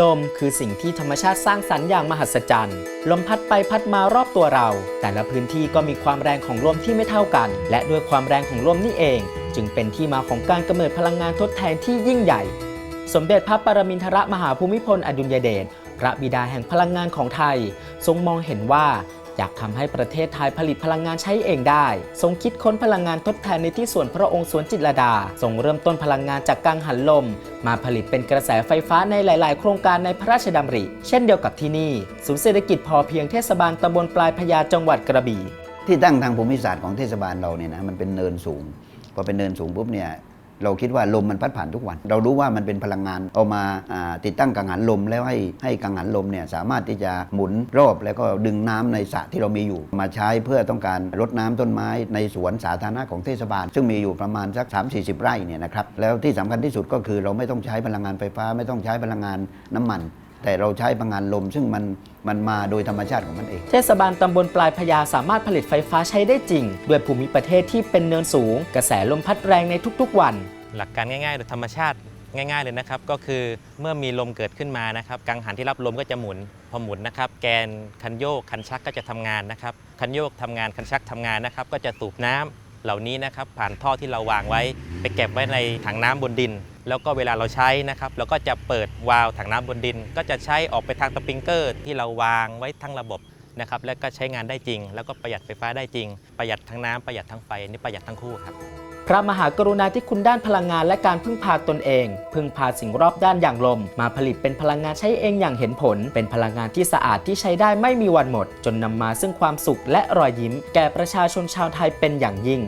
ลมคือสิ่งที่ธรรมชาติสร้างสรรค์อย่างมหัศจรรย์ ลมพัดไปพัดมารอบตัวเรา แต่ละพื้นที่ก็มีความแรงของลมที่ไม่เท่ากัน และด้วยความแรงของลมนี่เอง จึงเป็นที่มาของการกำเนิดพลังงานทดแทนที่ยิ่งใหญ่ สมเด็จพระปรมินทรมหาภูมิพลอดุลยเดชพระบิดาแห่งพลังงานของไทย ทรงมองเห็นว่า อยากทำให้ประเทศไทยผลิตพลังงานใช้เองได้ ทรงคิดค้นพลังงานทดแทนในที่ส่วนพระองค์สวนจิตรดา ทรงเริ่มต้นพลังงานจากกังหันลม มาผลิตเป็นกระแสไฟฟ้าในหลาย ๆ โครงการในพระราชดำริ เช่นเดียวกับที่นี่ ศูนย์เศรษฐกิจพอเพียงเทศบาลตำบลปลายพญาจังหวัดกระบี่ ที่ตั้งทางภูมิศาสตร์ของเทศบาลเราเนี่ยนะมันเป็นเนินสูง พอเป็นเนินสูงปุ๊บเนี่ย เราคิดว่าลมมันพัดผ่านทุกวัน เรารู้ว่ามันเป็นพลังงานเอามาติดตั้งกังหันลมแล้วให้ให้กังหันลมเนี่ยสามารถที่จะหมุนรอบแล้วก็ดึงน้ำในสระที่เรามีอยู่ มาใช้เพื่อต้องการรดน้ำต้นไม้ในสวนสาธารณะของเทศบาล ซึ่งมีอยู่ประมาณสัก 3 4 0 ไร่เนี่ยนะครับแล้วที่สำคัญที่สุดก็คือเราไม่ต้องใช้พลังงานไฟฟ้าไม่ต้องใช้พลังงานน้ำมัน แต่เราใช้พลังงานลม ซึ่งมันมันมาโดยธรรมชาติของมันเอง เทศบาลตำบลปลายพญาสามารถผลิตไฟฟ้าใช้ได้จริง ด้วยภูมิประเทศที่เป็นเนินสูง กระแสลมพัดแรงในทุกๆวัน หลักการง่ายๆโดยธรรมชาติง่ายๆเลยนะครับ ก็คือเมื่อมีลมเกิดขึ้นมานะครับกังหันที่รับลมก็จะหมุนพอหมุนนะครับ แกนคันโยกคันชักก็จะทำงานนะครับ คันโยกทำงานคันชักทำงานนะครับ ก็จะสูบน้ำ เหล่านี้นะครับผ่านท่อที่เราวางไว้ ไปเก็บไว้ในถังน้ำบนดิน แล้วก็เวลาเราใช้นะครับเราก็จะเปิดวาล์วถังน้ำบนดิน ก็จะใช้ออกไปทางสปริงเกอร์ ที่เราวางไว้ทั้งระบบนะครับและก็ใช้งานได้จริง แล้วก็ประหยัดไฟฟ้าได้จริง ประหยัดทั้งน้ำประหยัดทั้งไฟนี่ประหยัดทั้งคู่ครับ พระมหากรุณาธิคุณด้านพลังงานและการพึ่งพาตนเอง พึ่งพาสิ่งรอบด้านอย่างลม มาผลิตเป็นพลังงานใช้เองอย่างเห็นผล เป็นพลังงานที่สะอาดที่ใช้ได้ไม่มีวันหมด จนนำมาซึ่งความสุขและรอยยิ้ม แก่ประชาชนชาวไทยเป็นอย่างยิ่ง